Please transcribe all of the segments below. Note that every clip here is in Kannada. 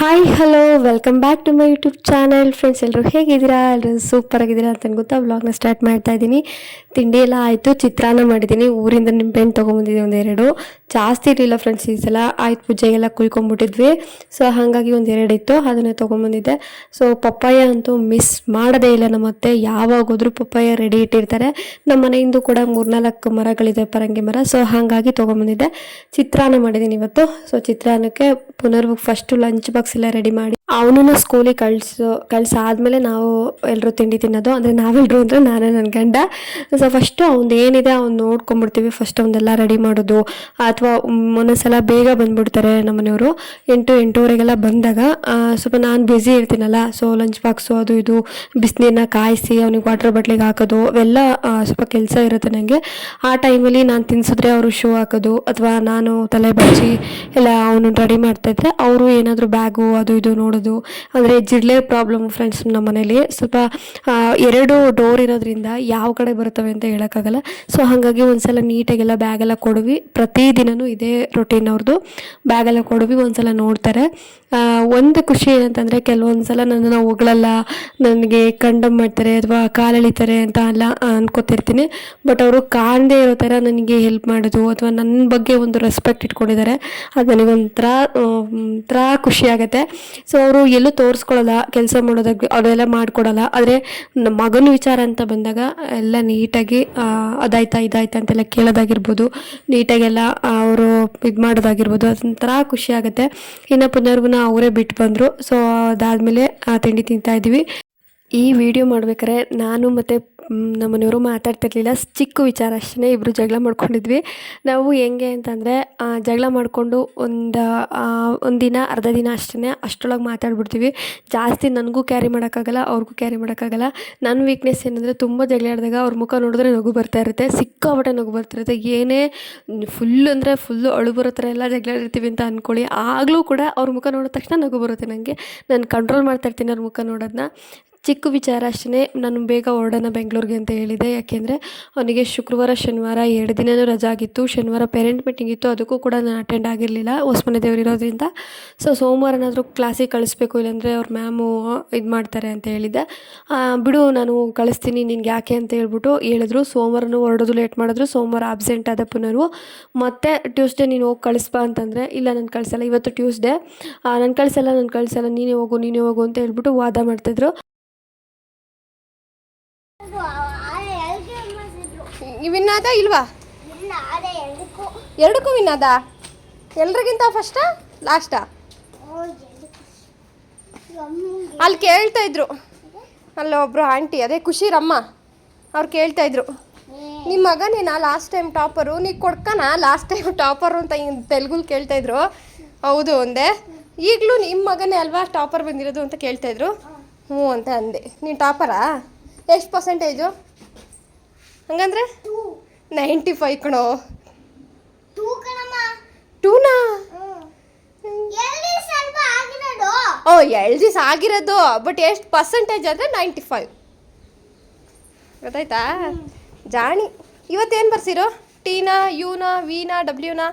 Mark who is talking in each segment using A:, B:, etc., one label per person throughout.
A: Hi hello welcome back to my YouTube channel friends ಎಲ್ಲರೂ ಹೇಗಿದ್ದೀರಾ? ಎಲ್ಲರೂ ಸೂಪರ್ ಆಗಿದ್ದೀರಾ ಅಂತ ಗೊತ್ತಾ ವ್ಲಾಗ್ನ ಸ್ಟಾರ್ಟ್ ಮಾಡ್ತಾ ಇದ್ದೀನಿ. ತಿಂಡಿ ಎಲ್ಲ ಆಯಿತು, ಚಿತ್ರಾನ್ನ ಮಾಡಿದ್ದೀನಿ ಊರಿಂದ ನಿಂಬೆಹಣ್ಣು ತೊಗೊಂಬಂದಿದ್ದೆ ಒಂದೆರಡು. ಜಾಸ್ತಿ ಇರಲಿಲ್ಲ ಫ್ರೆಂಡ್ಸ್ ಈ ಸಲ ಆಯ್ತು ಪೂಜೆಗೆಲ್ಲ ಕುಯ್ಕೊಂಡ್ಬಿಟ್ಟಿದ್ವಿ. ಸೊ ಹಾಗಾಗಿ ಒಂದೆರಡು ಇತ್ತು, ಅದನ್ನೇ ತೊಗೊಂಬಂದಿದ್ದೆ. ಸೊ ಪಪ್ಪಾಯ ಅಂತೂ ಮಿಸ್ ಮಾಡದೇ ಇಲ್ಲ ನಮ್ಮ ಅತ್ತೆ. ಯಾವಾಗ ಹೋದ್ರೂ ಪಪ್ಪಾಯ ರೆಡಿ ಇಟ್ಟಿರ್ತಾರೆ. ನಮ್ಮ ಮನೆಯಿಂದ ಕೂಡ ಮೂರ್ನಾಲ್ಕು ಮರಗಳಿದೆ, ಪರಂಗಿ ಮರ. ಸೊ ಹಾಗಾಗಿ ತೊಗೊಂಬಂದಿದ್ದೆ. ಚಿತ್ರಾನ್ನ ಮಾಡಿದ್ದೀನಿ ಇವತ್ತು. ಸೊ ಚಿತ್ರಾನ್ನಕ್ಕೆ ಪುನರ್ ಫಸ್ಟು ಲಂಚ್ ಬಾಕ್ಸ್ ಎಲ್ಲ ರೆಡಿ ಮಾಡಿ. ಅವನನ್ನು ಸ್ಕೂಲಿಗೆ ಕಳಿಸೋ, ಕಳ್ಸಾದ್ಮೇಲೆ ನಾವು ಎಲ್ಲರೂ ತಿಂಡಿ ತಿನ್ನೋದು. ಅಂದರೆ ನಾವೆಲ್ಲರೂ ಅಂದರೆ ನಾನೇ ನನ್ನ ಗಂಡ. ಸೊ ಫಸ್ಟು ಅವ್ನು ಏನಿದೆ ಅವ್ನು ನೋಡ್ಕೊಂಬಿಡ್ತೀವಿ ಫಸ್ಟ್ ಅವನ್ನೆಲ್ಲ ರೆಡಿ ಮಾಡೋದು. ಅಥವಾ ಒಂದೊಂದ್ಸಲ ಬೇಗ ಬಂದ್ಬಿಡ್ತಾರೆ ನಮ್ಮ ಮನೆಯವರು ಎಂಟು, ಎಂಟೂವರೆಗೆಲ್ಲ ಬಂದಾಗ ಸ್ವಲ್ಪ ನಾನು ಬ್ಯುಸಿ ಇರ್ತೀನಲ್ಲ. ಸೊ ಲಂಚ್ ಬಾಕ್ಸು ಅದು ಇದು ಬಿಸಿನೀರನ್ನ ಕಾಯಿಸಿ, ಅವ್ನಿಗೆ ವಾಟರ್ ಬಾಟ್ಲಿಗೆ ಹಾಕೋದು, ಅವೆಲ್ಲ ಸ್ವಲ್ಪ ಕೆಲಸ ಇರುತ್ತೆ ನನಗೆ ಆ ಟೈಮಲ್ಲಿ ನಾನು ತಿನ್ಸಿದ್ರೆ ಅವರು ಶೂ ಹಾಕೋದು. ಅಥವಾ, ನಾನು ತಲೆ ಬಚ್ಚಿ ಎಲ್ಲ ಅವನು ರೆಡಿ ಮಾಡ್ತಾಯಿದ್ರೆ ಅವರು ಏನಾದರೂ ಬ್ಯಾಗು ಅದು ಇದು ನೋಡೋದು. ಅಂದರೆ ಜಿಡ್ಲೆ ಪ್ರಾಬ್ಲಮ್ ಫ್ರೆಂಡ್ಸ್ ನಮ್ಮ ಮನೇಲಿ ಸ್ವಲ್ಪ ಎರಡು ಡೋರ್ ಇರೋದ್ರಿಂದ ಯಾವ ಕಡೆ ಬರ್ತವೆ ಅಂತ ಹೇಳೋಕ್ಕಾಗಲ್ಲ. ಸೊ ಹಾಗಾಗಿ ಒಂದ್ಸಲ ನೀಟಾಗೆಲ್ಲ ಬ್ಯಾಗೆಲ್ಲ ಕೊಡುವಿ. ಪ್ರತಿದಿನವೂ ಇದೇ ರೊಟೀನ್ ಅವ್ರದ್ದು ಬ್ಯಾಗೆಲ್ಲ ಕೊಡುವಿ, ಒಂದ್ಸಲ ನೋಡ್ತಾರೆ. ಒಂದು ಖುಷಿ ಏನಂತಂದರೆ ಕೆಲವೊಂದು ಸಲ ನನ್ನನ್ನು ಹೊಗಳಲ್ಲ, ನನಗೆ ಕಂಡಮ್ ಮಾಡ್ತಾರೆ ಅಥವಾ ಕಾಲೆಳಿತಾರೆ ಅಂತ ಎಲ್ಲ ಅನ್ಕೋತಿರ್ತೀನಿ. ಬಟ್ ಅವರು ಕಾಣದೇ ಇರೋ ಥರ ನನಗೆ ಹೆಲ್ಪ್ ಮಾಡೋದು ಅಥವಾ ನನ್ನ ಬಗ್ಗೆ ಒಂದು ರೆಸ್ಪೆಕ್ಟ್ ಇಟ್ಕೊಂಡಿದ್ದಾರೆ. ಅದು ನನಗೊಂಥರ ಒಂಥರ ಖುಷಿ ಆಗುತ್ತೆ. ಸೊ ಅವರು ಎಲ್ಲೂ ತೋರಿಸ್ಕೊಳ್ಳಲ್ಲ ಕೆಲಸ ಮಾಡೋದಾಗ ಅವರೆಲ್ಲ ಮಾಡಿಕೊಡಲ್ಲ. ಆದರೆ ಮಗನ ವಿಚಾರ ಅಂತ ಬಂದಾಗ ಎಲ್ಲ ನೀಟಾಗಿ ಆ, ಅದಾಯ್ತಾ ಇದಾಯ್ತಾ ಅಂತೆಲ್ಲ ಕೇಳೋದಾಗಿರ್ಬೋದು ನೀಟಾಗೆಲ್ಲ ಅವರು ಇದು ಮಾಡೋದಾಗಿರ್ಬೋದು ಅದೊಂಥರ ಖುಷಿ ಆಗುತ್ತೆ. ಇನ್ನು ಪುನರ್ಗುನ ಅವರೇ ಬಿಟ್ಟು ಬಂದರು. ಸೊ ಅದಾದಮೇಲೆ ತಿಂಡಿ ತಿಂತಾ ಇದ್ವಿ. ಈ ವಿಡಿಯೋ ಮಾಡ್ಬೇಕಾದ್ರೆ ನಾನು ಮತ್ತು ನಮ್ಮ ಮನೆಯವರು ಮಾತಾಡ್ತಿರ್ಲಿಲ್ಲ ಚಿಕ್ಕ ವಿಚಾರ ಅಷ್ಟೇ ಇಬ್ಬರು ಜಗಳ ಮಾಡ್ಕೊಂಡಿದ್ವಿ. ನಾವು ಹೆಂಗೆ ಅಂತಂದರೆ ಜಗಳ ಮಾಡಿಕೊಂಡು ಒಂದು ಒಂದು ದಿನ ಅರ್ಧ ದಿನ ಅಷ್ಟೇ ಅಷ್ಟರೊಳಗೆ ಮಾತಾಡ್ಬಿಡ್ತೀವಿ. ಜಾಸ್ತಿ ನನಗೂ ಕ್ಯಾರಿ ಮಾಡೋಕ್ಕಾಗಲ್ಲ, ಅವ್ರಿಗೂ ಕ್ಯಾರಿ ಮಾಡೋಕ್ಕಾಗಲ್ಲ. ನನ್ನ ವೀಕ್ನೆಸ್ ಏನಂದರೆ ತುಂಬ ಜಗಳ ಆಡಿದಾಗ ಅವ್ರ ಮುಖ ನೋಡಿದ್ರೆ ನಗು ಬರ್ತಾ ಇರುತ್ತೆ, ಸಿಕ್ಕಾಪಟ್ಟೆ ನಗು ಬರ್ತಿರುತ್ತೆ ಏನೇ ಫುಲ್ ಅಂದರೆ ಫುಲ್ಲು ಅಳು ಬರೋ ಥರ ಎಲ್ಲ ಜಗಳ ಆಡಿರ್ತೀವಿ ಅಂತ ಅಂದ್ಕೊಳ್ಳಿ ಆಗಲೂ ಕೂಡ ಅವ್ರ ಮುಖ ನೋಡಿದ ತಕ್ಷಣ ನಗು ಬರುತ್ತೆ ನನಗೆ ನಾನು ಕಂಟ್ರೋಲ್ ಮಾಡ್ತಾ ಇರ್ತೀನಿ ಅವ್ರ ಮುಖ ನೋಡೋದನ್ನ ಚಿಕ್ಕ ವಿಚಾರ ಅಷ್ಟೇ ನಾನು ಬೇಗ ಹೊರಡೋಣ ಬೆಂಗಳೂರಿಗೆ ಅಂತ ಹೇಳಿದೆ. ಯಾಕೆಂದರೆ ಅವನಿಗೆ ಶುಕ್ರವಾರ, ಶನಿವಾರ ಎರಡು ದಿನವೂ ರಜಾ ಆಗಿತ್ತು. ಶನಿವಾರ ಪೇರೆಂಟ್ ಮೀಟಿಂಗ್ ಇತ್ತು. ಅದಕ್ಕೂ ಕೂಡ ನಾನು ಅಟೆಂಡ್ ಆಗಿರಲಿಲ್ಲ. ಹೊಸ್ಮನೆ ದೇವ್ರು ಇರೋದ್ರಿಂದ. ಸೊ ಸೋಮವಾರನಾದರೂ ಕ್ಲಾಸಿಗೆ ಕಳಿಸ್ಬೇಕು ಇಲ್ಲಾಂದರೆ ಅವ್ರ ಮ್ಯಾಮು ಇದು ಮಾಡ್ತಾರೆ ಅಂತ ಹೇಳಿದ್ದೆ. ಬಿಡು, ನಾನು ಕಳಿಸ್ತೀನಿ. ನಿನ್ಗೆ ಯಾಕೆ ಅಂತ ಹೇಳ್ಬಿಟ್ಟು ಹೇಳಿದ್ರು. ಸೋಮವಾರನು ಹೊರಡೋದು ಲೇಟ್ ಮಾಡಿದ್ರು. ಸೋಮವಾರ ಆಬ್ಸೆಂಟ್ ಆದ ಪುನರ್ವು ಮತ್ತೆ ಟ್ಯೂಸ್ಡೇ ನೀನು ಹೋಗಿ ಕಳಿಸ್ಬಾ ಅಂತಂದರೆ, ಇಲ್ಲ, ನಾನು ಕಳಿಸಲ್ಲ. ಇವತ್ತು ಟ್ಯೂಸ್ಡೇ ನಾನು ಕಳಿಸಲ್ಲ ನಾನು ಕಳಿಸಲ್ಲ. ನೀನೇ ಹೋಗು ನೀನೇ ಹೋಗು ಅಂತ ಹೇಳ್ಬಿಟ್ಟು ವಾದ ಮಾಡ್ತಿದ್ರು.
B: ವಿನ್ನಾದ ಇಲ್ವಾ? ಎರಡಕ್ಕೂ. ವಿನ್ನಾದ? ಎಲ್ರಿಗಿಂತ ಫಸ್ಟಾ ಲಾಸ್ಟಾ ಅಲ್ಲಿ ಕೇಳ್ತಾ ಇದ್ರು. ಅಲ್ಲೊಬ್ರು ಆಂಟಿ ಅದೇ ಖುಷಿರಮ್ಮ ಅವ್ರು ಕೇಳ್ತಾ ಇದ್ರು. ನಿಮ್ಮ ಮಗ ನೀನಾ ಲಾಸ್ಟ್ ಟೈಮ್ ಟಾಪರು ನೀ ಕೊಡ್ಕನ ಲಾಸ್ಟ್ ಟೈಮ್ ಟಾಪರು ಅಂತ ಹಿಂಗೆ ತೆಲುಗುಲ್ ಕೇಳ್ತಾ ಇದ್ರು. ಹೌದು ಒಂದೇ ಈಗಲೂ ನಿಮ್ಮ ಮಗನೇ ಅಲ್ವಾ ಟಾಪರ್ ಬಂದಿರೋದು? ಅಂತ ಕೇಳ್ತಾಯಿದ್ರು ಹ್ಞೂ ಅಂತ ಅಂದೆ. ನೀನು ಟಾಪರಾ ಎಷ್ಟು ಪರ್ಸೆಂಟೇಜು ಹಂಗಂದ್ರೆ? ನೈಂಟಿ ಫೈವ್ ಕಣೋ. ಟೂನಾ? ಓ ಎಲ್ ದಿವಸ ಆಗಿರೋದು ಬಟ್ ಎಷ್ಟು ಪರ್ಸೆಂಟೇಜ್ ಅಂದರೆ ನೈಂಟಿ ಫೈವ್. ಗೊತ್ತಾಯ್ತಾ? ಜಾಣಿ ಇವತ್ತೇನು ಬರ್ಸಿರೋ? ಟೀನಾ ಯೂನಾ ವಿನಾ ಡಬ್ಲ್ಯೂನಾ?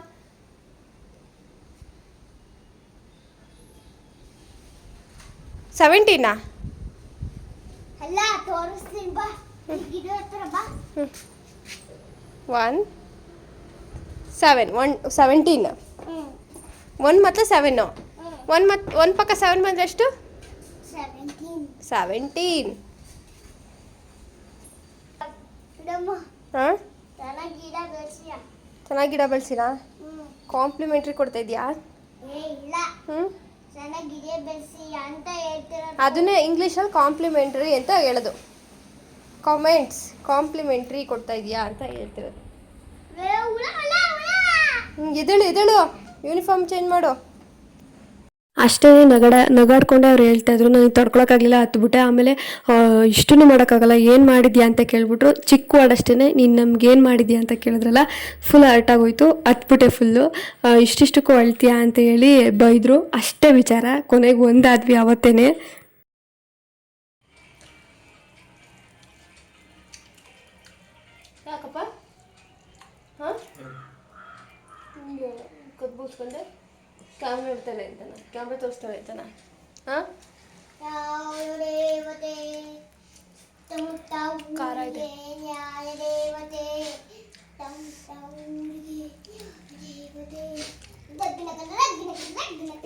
B: ಸೆವೆಂಟೀನಾ
C: ಅಲ್ಲ ತೋರಿಸ್ತೀನಿ ಬಾ.
B: One seven one seventeen one ಮತ್ತು ಸೆವೆನ್ನು ಒನ್ ಮತ್ತು ಒಂದು ಪಕ್ಕ ಸೆವೆನ್ ಬಂದರೆ ಎಷ್ಟು?
C: ಸೆವೆಂಟೀನ್
B: ಹಾಂ?
C: ಚೆನ್ನಾಗಿ ಗಿಡ
B: ಬೆಳೆಸಿರಾ ಕಾಂಪ್ಲಿಮೆಂಟ್ರಿ ಕೊಡ್ತಾ ಇದೆಯಾ? ಹ್ಞೂ ಅದನ್ನೇ ಇಂಗ್ಲೀಷಲ್ಲಿ ಕಾಂಪ್ಲಿಮೆಂಟ್ರಿ ಅಂತ ಹೇಳೋದು. ಕಾಮೆಂಟ್ಸ್ ಕಾಂಪ್ಲಿಮೆಂಟ್ರಿ ಕೊಡ್ತಾ ಇದೆಯಾ ಅಂತ ಹೇಳ್ತಿರೋದು. ಹಿಂಗೆ ಎದಳು ಎದೇಳು ಯೂನಿಫಾರ್ಮ್ ಚೇಂಜ್ ಮಾಡು.
A: ಅಷ್ಟೇ ನಗಡ, ನಗಾಡ್ಕೊಂಡೆ ಅವ್ರು ಹೇಳ್ತಾ ಇದ್ರು, ನನಗೆ ತಡ್ಕೊಳಕ್ಕಾಗಲಿಲ್ಲ, ಹತ್ಬಿಟ್ಟೆ. ಆಮೇಲೆ ಇಷ್ಟೂ ಮಾಡೋಕ್ಕಾಗಲ್ಲ, ಏನು ಮಾಡಿದ್ಯಾ ಅಂತ ಕೇಳಿಬಿಟ್ರು. ಚಿಕ್ಕ ವರ್ಡ್ ನೀನು ನಮ್ಗೆ ಏನು ಮಾಡಿದ್ಯಾ ಅಂತ ಕೇಳಿದ್ರಲ್ಲ ಫುಲ್ ಹರ್ಟ್ ಆಗೋಯ್ತು, ಹತ್ಬಿಟ್ಟೆ ಫುಲ್ಲು ಇಷ್ಟಿಷ್ಟಕ್ಕೂ ಅಳ್ತೀಯಾ ಅಂತ ಹೇಳಿ ಬೈದರು. ಅಷ್ಟೇ ವಿಚಾರ, ಕೊನೆಗೆ ಒಂದಾದ್ವಿ ಅವತ್ತೇನೆ.
B: ಕದ್ಬೂಸ್ಕೊಂಡೆ ಕ್ಯಾಮ್ರಾ ಇಡ್ತಾನೆ ಅಂತಾನ ಕ್ಯಾಮ್ರಾ ತೋರಿಸ್ತಾಳೆ ಅಂತಾನ ಹಾಂ? ಖಾರ ಇದೆ.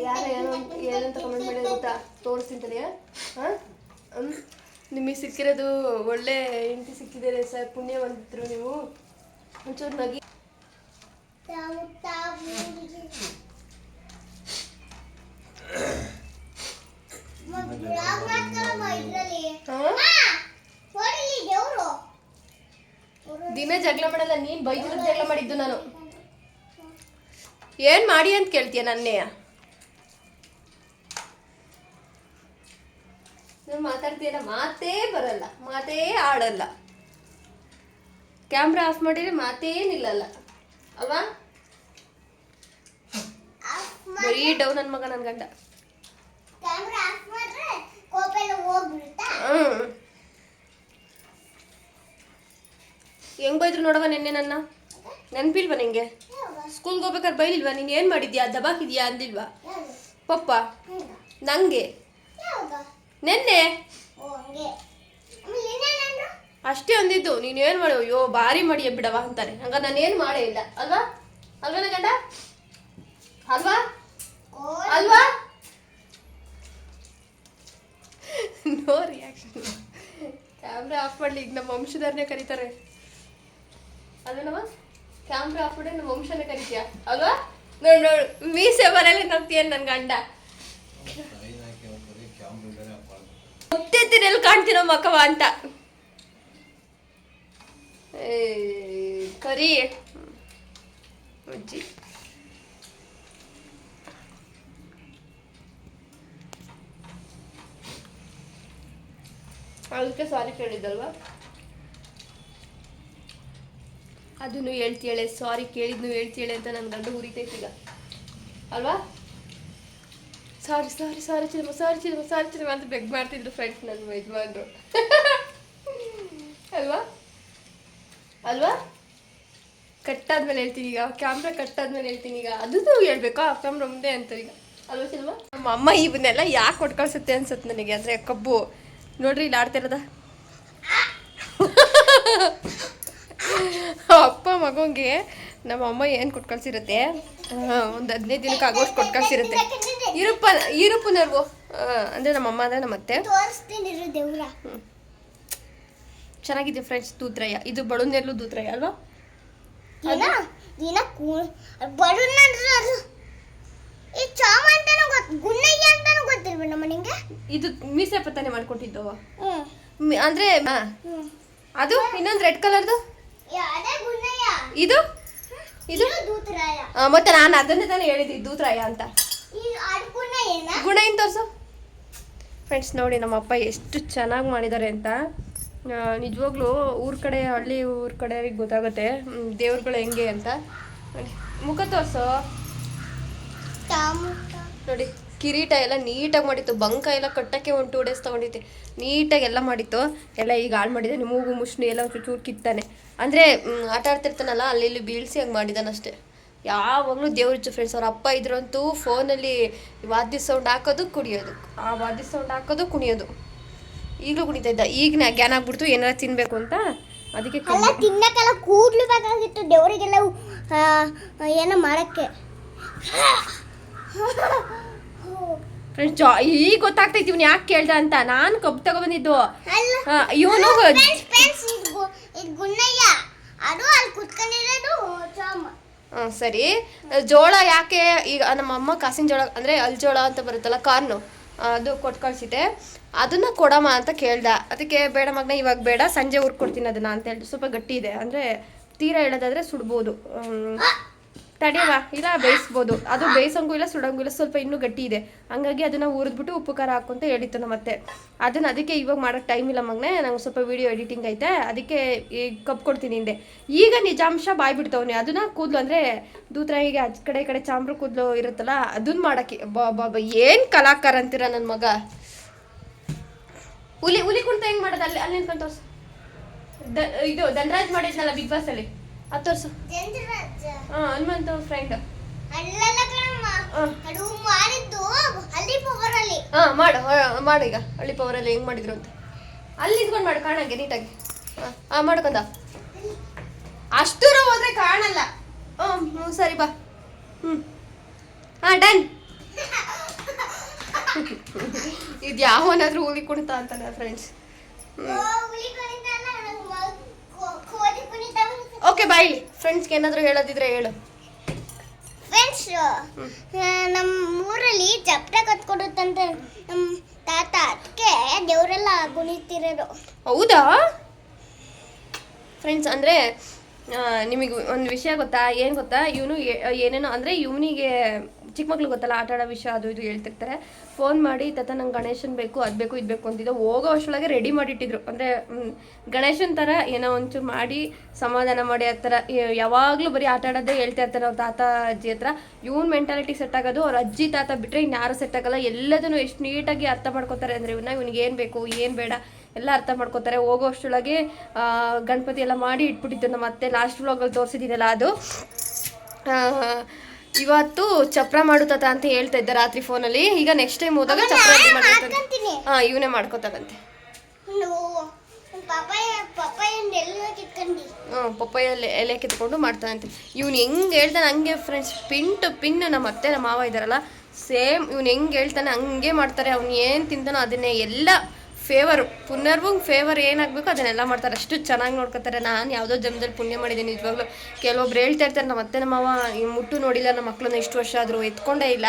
B: ಯಾರು ಏನೋ ಏನಂತ ಕಮೆಂಟ್ ಮಾಡಿ ಗೊತ್ತಾ? ತೋರಿಸ್ತಿಂತಲೇ ಹಾಂ? ನಿಮಗೆ ಸಿಕ್ಕಿರೋದು ಒಳ್ಳೆ ಹೆಂಡತಿ ಸಿಕ್ಕಿದ್ದೀರಿ ಸರ್. ಪುಣ್ಯವಂತರು ನೀವು. ಒಂಚೂರು ನಗಿ ದಿನ ಜಗಳ ಮಾಡಲ್ಲ ನೀನು ಬೈದಿರೋ ಜಗಳ ಮಾಡಿದ್ದು ನಾನು. ಏನು ಮಾಡಿ ಅಂತ ಕೇಳ್ತೀಯ ನನ್ನೆಯ? ನಾನು ಮಾತಾಡ್ತೀಯಲ್ಲ ಮಾತೇ ಬರಲ್ಲ ಮಾತೇ ಆಡಲ್ಲ. ಕ್ಯಾಮ್ರಾ ಆಫ್ ಮಾಡಿದ್ರೆ ಮಾತೇ ನಿಲ್ಲಲ್ಲ. ಅಲ್ವಾ? ಬರೀ ಡೌನ್ ನನ್ನ ಮಗ ನನ್ನ ಗಂಡ. ಹ್ಞೂ ಹೆಂಗ್ ಬೈದ್ರು ನೋಡವ ನಿನ್ನೆ ನನ್ನ? ನೆನ್ಪಿಲ್ವಾ ನಿಂಗೆ? ಸ್ಕೂಲ್ಗೆ ಹೋಗ್ಬೇಕಾದ್ರೆ ಬೈಲಿಲ್ವಾ? ನೀನು ಏನು ಮಾಡಿದ್ಯಾ? ದಬಾಕಿದ್ಯಾ ಅಂದಿಲ್ವಾ? ಪಪ್ಪ ನಂಗೆ? ನಿನ್ನೆ? ಅಷ್ಟೇ ಅಂದಿದ್ದು. ನೀನು ಏನು ಮಾಡಿ? ಅಯ್ಯೋ ಭಾರಿ ಮಾಡಿಯ ಬಿಡವಾ ಅಂತಾರೆ. ಹಂಗ ನಾನು ಏನು ಮಾಡೇ ಇಲ್ಲ. ಅಲ್ವಾ? ಅಲ್ವಾ ಗಂಡ? ಅಲ್ವಾ? ಅಲ್ವಾ? ನೋ ರಿಯಾಕ್ಷನ್ ಕ್ಯಾಮ್ರಾ ಆಫ್ ಮಾಡಲಿ. ಈಗ ನಮ್ಮ ವಂಶಧಾರನೇ ಕರೀತಾರೆ. ಅಲ್ವೇನವ ಕ್ಯಾಮ್ರಾ ಆಫ್ ಮಾಡಿ ನಮ್ಮ ವಂಶನೇ ಕರಿತೀಯ? ಅಲ್ವಾ? ನೋಡು ನೋಡು. ಮೀಸೆ ಬರಲ್ಲ ನಗ್ತೀಯ ನನ್ನ ಗಂಡ? ಎಲ್ಲಿ ಕಾಣ್ತೀನೋ ಮಕ್ಕವ ಅಂತ. ಏ, ಕರಿ. ಅಜ್ಜಿ. ಅದಕ್ಕೆ ಸಾರಿ ಕೇಳಿದ್ದಲ್ವಾ? ಅದನ್ನು ಹೇಳ್ತೀಯಳೆ, ಸಾರಿ ಕೇಳಿದ್ನು ಹೇಳ್ತೀಯಳೆ ಅಂತ ನನ್ನ ಗಂಡು ಉರಿತೈತಿ ಈಗ ಅಲ್ವಾ? ಸಾರಿ ಸಾರಿ ಸಾರಿ ಚಿನ್ನಮ್ಮ ಸಾರಿ ಚಿನ್ನಮ್ಮ ಸಾರಿ ಚಿನ್ನಮ್ಮ ಅಂತ ಬೆಗ್ ಮಾಡ್ತಿದ್ರು ಫ್ರೆಂಡ್ಸ್ ನನ್ನ ಯಜಮಾನ್ರು. ಅಲ್ವಾ? ಅಲ್ವಾ? ಕಟ್ಟಾದ್ಮೇಲೆ ಹೇಳ್ತೀನಿ ಈಗ ಕ್ಯಾಮ್ರಾ ಕಟ್ಟಾದ್ಮೇಲೆ ಹೇಳ್ತೀನಿ ಈಗ. ಅದು ಹೇಳ್ಬೇಕಾ? ಕ್ಯಾಮ್ರಾ ಮುಂದೆ ಅಂತ ಈಗ. ಅಲ್ವಾ ಸಿಲ್ವಾ ನಮ್ಮ ಅಮ್ಮ ಇವನ್ನೆಲ್ಲ ಯಾಕೆ ಕೊಟ್ಕಳ್ಸುತ್ತೆ ಅನ್ಸುತ್ತೆ ನನಗೆ, ಅಂದರೆ ಕಬ್ಬು. ನೋಡ್ರಿ ಇಲ್ಲಿ ಆಡ್ತಿರದ ಅಪ್ಪ ಮಗಂಗೆ ನಮ್ಮ ಅಮ್ಮ ಏನು ಕೊಟ್ಟು ಕಳ್ಸಿರುತ್ತೆ? ಒಂದು ಹದಿನೈದು ದಿನಕ್ಕೆ ಆಗೋಷ್ಟು ಕೊಟ್ಟು ಕಳ್ಸಿರುತ್ತೆ. ಇರುಪು ಈರುಪ್ಪನರ್ವು ಅಂದರೆ ನಮ್ಮ ಅಮ್ಮ ಅಂದ್ರೆ ನಮ್ಮ ಅತ್ತೆ.
C: ತೋರಿಸ್ತೀನಿ ಇರು ದೇವ್ರ.
B: ಚೆನ್ನಾಗಿದೆ ಫ್ರೆಂಡ್ಸ್ ದೂತ್ರಯ್ಯ. ಇದು ಬಳುನೆಲ್ಲು ದೂತ್ರಯ್ಯ ಅಲ್ವಾ?
C: ಅದು ಈ ಚಾಮ ಅಂತಾನೂ ಗೊತ್ತು ಗುಣ್ಣಯ್ಯ ಅಂತಾನು ಗೊತ್ತಿಲ್ವ ನಮ್ಮ ನಿಂಗೆ?
B: ಇದು ಮೀಸೆ ಪತ್ತಾನೆ ಮಾಡ್ಕೊಟ್ಟಿದ್ದು. ಮಿ- ಅಂದ್ರೆ ಆ, ಅದು? ಇನ್ನೊಂದು ರೆಡ್ ಕಲರ್ದು? ಇದು? ಇದು? ಆ, ಮತ್ತೆ ನಾನು ಅದನ್ನೇ ತಾನೇ ಹೇಳಿದ್ದೆ ದೂತ್ರಾಯ ಅಂತ. ಗುಣ ಏನು? ತೋರಿಸು? ಫ್ರೆಂಡ್ಸ್ ನೋಡಿ ನಮ್ಮ ಅಪ್ಪ ಎಷ್ಟು ಚೆನ್ನಾಗಿ ಮಾಡಿದ್ದಾರೆ ಅಂತ. ನಿಜವಾಗ್ಲೂ ಊರ ಕಡೆ ಹಳ್ಳಿ ಊರ ಕಡೆಯವ್ರಿಗೆ ಗೊತ್ತಾಗುತ್ತೆ. ಮ್, ದೇವ್ರುಗಳು ಹೆಂಗೆ ಅಂತ. ನೋಡಿ ಮುಖ ತೋರಿಸು. ನೋಡಿ. ಕಿರೀಟ ಎಲ್ಲ ನೀಟಾಗಿ ಮಾಡಿತ್ತು. ಬಂಕ ಎಲ್ಲ ಕಟ್ಟಕ್ಕೆ ಒಂದು ಟೂ ಡೇಸ್ ತೊಗೊಂಡಿದ್ದೆ. ನೀಟಾಗಿ ಎಲ್ಲ ಮಾಡಿತ್ತು. ಎಲ್ಲ ಈಗ ಹಾಳು ಮಾಡಿದ್ದಾನೆ. ಮೂಗು ಮುಷ್ಣಿ ಎಲ್ಲ ಒಂಚೂರು ಚೂರು ಕಿತ್ತಾನೆ. ಅಂದರೆ ಆಟ ಆಡ್ತಿರ್ತಾನಲ್ಲ ಅಲ್ಲಿ ಇಲ್ಲಿ ಬೀಳಿಸಿ ಹಂಗೆ ಮಾಡಿದಾನಷ್ಟೇ ಯಾವಾಗಲೂ ದೇವ್ರ ಫ್ರೆಂಡ್ಸ್ ಅವ್ರ ಅಪ್ಪ ಇದ್ರಂತೂ ಫೋನಲ್ಲಿ ವಾದ್ಯ ಸೌಂಡ್ ಹಾಕೋದು ಕುಡಿಯೋದು ಆ ವಾದ್ಯ ಸೌಂಡ್ ಹಾಕೋದು ಕುಣಿಯೋದು. ಈಗಲೂ ಕುಣಿತಾ ಇದ್ದ. ಈಗ ನಾ ಗ್ಯಾನ್ ಆಗ್ಬಿಡ್ತು. ಏನಾರ ತಿನ್ಬೇಕು ಅಂತ. ಅದಕ್ಕೆ
C: ತಿನ್ನಕ್ಕೆಲ್ಲ ಕೂಡ್ಲು ಬೇಕಾಗಿತ್ತು ದೇವರಿಗೆಲ್ಲ. ಏನೋ ಮಾಡಕ್ಕೆ.
B: ಫ್ರೆಂಡ್ಸ್ ಜಾ ಈಗ ಗೊತ್ತಾಗ್ತೈತಿ ಇವ್ನು ಯಾಕೆ ಕೇಳ್ದ ಅಂತ. ನಾನು ಕಬ್ಬು ತಗೊಬಂದಿದ್ದು. ಇವನು
C: ಕುತ್ಕೊಂಡಿರೋದು
B: ಸರಿ. ಜೋಳ ಯಾಕೆ ಈಗ ನಮ್ಮ ಅಮ್ಮ ಕಾಸಿನ ಜೋಳ ಅಂದರೆ ಅಲ್ ಜೋಳ ಅಂತ ಬರುತ್ತಲ್ಲ ಕಾರ್ನು. ಅದು ಕೊಟ್ಟು ಕಳ್ಸಿದ್ದೆ ಅದನ್ನ ಕೊಡಮ್ಮ ಅಂತ ಕೇಳ್ದ. ಅದಕ್ಕೆ ಬೇಡ ಮಗನ ಇವಾಗ ಬೇಡ. ಸಂಜೆ ಹುರ್ಕೊಡ್ತೀನಿ ಅದನ್ನ. ಅಂತ ಹೇಳಿ ಸ್ವಲ್ಪ ಗಟ್ಟಿ ಇದೆ. ಅಂದರೆ ತೀರಾ ಹೇಳೋದಾದ್ರೆ ಸುಡ್ಬೋದು. ಹ್ಮ್. ತಡೆಯವ ಇಲ್ಲ, ಬೇಯಿಸ್ಬೋದು. ಅದು ಬೇಯಿಸಂಗೂ ಇಲ್ಲ, ಸುಡಂಗೂ ಇಲ್ಲ, ಸ್ವಲ್ಪ ಇನ್ನೂ ಗಟ್ಟಿ ಇದೆ. ಹಂಗಾಗಿ ಅದನ್ನ ಹುರಿದ್ಬಿಟ್ಟು ಉಪ್ಪು, ಖಾರ ಹಾಕೊಂತ ಹೇಳಿತ್ತು ನಮ್ಮತ್ತೆ. ಅದನ್ನು ಅದಕ್ಕೆ ಇವಾಗ ಮಾಡೋಕ್ಕೆ ಟೈಮ್ ಇಲ್ಲ ಮಗನೇ, ನಂಗೆ ಸ್ವಲ್ಪ ವಿಡಿಯೋ ಎಡಿಟಿಂಗ್ ಐತೆ. ಅದಕ್ಕೆ ಈ ಕಪ್ ಕೊಡ್ತೀನಿ ಹಿಂದೆ. ಈಗ ನಿಜಾಂಶ ಬಾಯ್ ಬಿಡ್ತವನೆ. ಅದನ್ನ ಕೂದಲು ಅಂದರೆ ದೂತ್ರ ಹೀಗೆ ಅಚ್ ಕಡೆ ಕಡೆ ಚಾಮ್ರ ಕೂದಲು ಇರುತ್ತಲ್ಲ ಅದನ್ನ ಮಾಡೋಕ್ಕೆ. ಬಾ ಬಾ ಬಾ, ಏನು ಕಲಾಕಾರ ಅಂತೀರ ನನ್ನ ಮಗ? ಹುಲಿ ಹುಲಿ ಕುಣಿತ ಹೆಂಗೆ ಮಾಡೋದು? ಅಲ್ಲಿ ಅಲ್ಲಿ ನಿಂತ್ಕೊಂಡು ದ- ಇದು ಧನರಾಜ್ ಮಾಡಿದ್ನಲ್ಲ ಬಿಗ್ ಬಾಸ್ ಅಲ್ಲಿ ಅದು ತೋರ್ಸು ಹಾಂ ಹನುಮಂತ ಫ್ರೆಂಡ್
C: ಅಲ್ಲಿ ಅಲ್ಲಿ
B: ಹಾಂ ಮಾಡು ಮಾಡು ಈಗ. ಹಳ್ಳಿ ಪವರಲ್ಲಿ ಹೆಂಗ್ ಮಾಡಿದ್ರು ಅಂತ. ಅಲ್ಲಿ ಇದ್ಕೊಂಡು ಮಾಡು ಕಾಣಂಗೆ ನೀಟಾಗಿ. ಹಾಂ ಮಾಡ್ಕೊಂಡ. ಅಷ್ಟು ಹೋದ್ರೆ ಕಾಣಲ್ಲ. ಹ್ಞೂ ಸರಿ ಬಾ. ಹ್ಞೂ ಹಾಂ ಡನ್. ಇದು ಯಾವನಾದ್ರೂ ಹುಲಿ ಕುಣಿತ ಅಂತಾನೆ ಫ್ರೆಂಡ್ಸ್
C: ಓ, ಹುಲಿ ಕುಣಿತ ಅಲ್ಲ, ನಂಗ್ ಮ- ಕೋ- ಕೋತಿ ಕುಣಿತ ಬರುತ್ತೆ.
B: ಓಕೆ ಬಾಯ್ ಫ್ರೆಂಡ್ಸ್ಗೆ ಏನಾದರೂ ಹೇಳೋದಿದ್ರೆ ಹೇಳು.
C: ಫ್ರೆಂಡ್ಸ್ ನಮ್ಮ ಊರಲ್ಲಿ ಚಪ್ಪರ ಕತ್ಕೊಡುತ್ತಂತೆ ನಮ್ಮ ತಾತ. ಅದಕ್ಕೆ ದೇವರೆಲ್ಲ ಗುಣಿತಿರೋದು.
B: ಹೌದಾ? ಫ್ರೆಂಡ್ಸ್ ಅಂದರೆ ನಿಮಗೆ ಒಂದು ವಿಷಯ ಗೊತ್ತಾ? ಏನು ಗೊತ್ತಾ? ಇವನು ಏನೇನೋ ಅಂದರೆ ಇವನಿಗೆ ಚಿಕ್ಕ ಮಕ್ಳು ಗೊತ್ತಲ್ಲ, ಆಟ ಆಡೋ ವಿಷಯ ಅದು ಇದು ಹೇಳ್ತಿರ್ತಾರೆ. ಫೋನ್ ಮಾಡಿ, ತತ, ನಂಗೆ ಗಣೇಶನ್ ಬೇಕು, ಅದು ಬೇಕು, ಇದು ಬೇಕು ಅಂತಿದ್ದ ಹೋಗೋ ಅಷ್ಟೊಳಗೆ ರೆಡಿ ಮಾಡಿಟ್ಟಿದ್ರು. ಅಂದರೆ ಗಣೇಶನ್ ಥರ ಏನೋ ಒಂಚೂರು ಮಾಡಿ, ಸಮಾಧಾನ ಮಾಡಿ, ಆ ಥರ ಯಾವಾಗಲೂ ಬರೀ ಆಟ ಆಡೋದೇ ಹೇಳ್ತಾ ಇರ್ತಾರೆ ಅವ್ರ ತಾತ, ಅಜ್ಜಿ ಹತ್ರ. ಇವನ್ ಮೆಂಟಾಲಿಟಿ ಸೆಟ್ ಆಗೋದು, ಅವ್ರ ಅಜ್ಜಿ ತಾತ ಬಿಟ್ಟರೆ ಇನ್ಯಾರು ಸೆಟ್ ಆಗೋಲ್ಲ. ಎಲ್ಲದನ್ನು ಎಷ್ಟು ನೀಟಾಗಿ ಅರ್ಥ ಮಾಡ್ಕೋತಾರೆ ಅಂದರೆ ಇವನ್ನ ಇವನಿಗೆ ಏನು ಬೇಕು, ಏನು ಬೇಡ, ಎಲ್ಲ ಅರ್ಥ ಮಾಡ್ಕೋತಾರೆ. ಹೋಗೋ ಅಷ್ಟೊಳಗೆ ಗಣಪತಿ ಎಲ್ಲ ಮಾಡಿ ಇಟ್ಬಿಟ್ಟಿತ್ತು ನಮ್ಮ ಅತ್ತೆ. ಲಾಸ್ಟ್ ವ್ಲಾಗಲ್ಲಿ ತೋರಿಸಿದ್ದೀನಲ್ಲ ಅದು. ಇವತ್ತು ಚಪ್ರ ಮಾಡುತ್ತ ಅಂತ ಹೇಳ್ತಾ ಇದ್ದ ರಾತ್ರಿ ಫೋನಲ್ಲಿ. ಈಗ ನೆಕ್ಸ್ಟ್ ಟೈಮ್ ಹೋದಾಗ ಚಪ್ರ ಹಾಂ ಇವನೇ
C: ಮಾಡ್ಕೋತಾರಂತೆ ಪಪ್ಪಾಯ
B: ಎಲೆ ಕಿತ್ಕೊಂಡು ಮಾಡ್ತಾನಂತೆ ಇವ್ನು ಹೆಂಗೆ ಹೇಳ್ತಾನೆ ಹಂಗೆ ಫ್ರೆಂಡ್ಸ್ ಪಿನ್ ಟು ಪಿನ್ ನಮ್ಮ ಅತ್ತೆ ನಮ್ಮ ಮಾವ ಇದ್ದಾರಲ್ಲ ಸೇಮ್ ಇವ್ನು ಹೆಂಗೆ ಹೇಳ್ತಾನೆ ಹಂಗೆ ಮಾಡ್ತಾರೆ ಅವ್ನು ಏನು ತಿಂತಾನೋ ಅದನ್ನೇ ಎಲ್ಲ ಫೇವರು ಪುನರ್ವಂಗ್ ಫೇವರ್ ಏನಾಗಬೇಕು ಅದನ್ನೆಲ್ಲ ಮಾಡ್ತಾರೆ. ಅಷ್ಟು ಚೆನ್ನಾಗಿ ನೋಡ್ಕೊತಾರೆ. ನಾನು ಯಾವುದೋ ಜನ್ಮದಲ್ಲಿ ಪುಣ್ಯ ಮಾಡಿದ್ದೀನಿ. ನಿಜವಾಗ್ಲೂ ಕೆಲವೊಬ್ರು ಹೇಳ್ತಾ ಇರ್ತಾರೆ, ನಮ್ಮ ಅತ್ತೆ, ನಮ್ಮ ಮಾವ ಈ ಮುಟ್ಟು ನೋಡಿಲ್ಲ, ನಮ್ಮ ಮಕ್ಕಳನ್ನ ಇಷ್ಟು ವರ್ಷ ಆದರೂ ಎತ್ಕೊಂಡೇ ಇಲ್ಲ.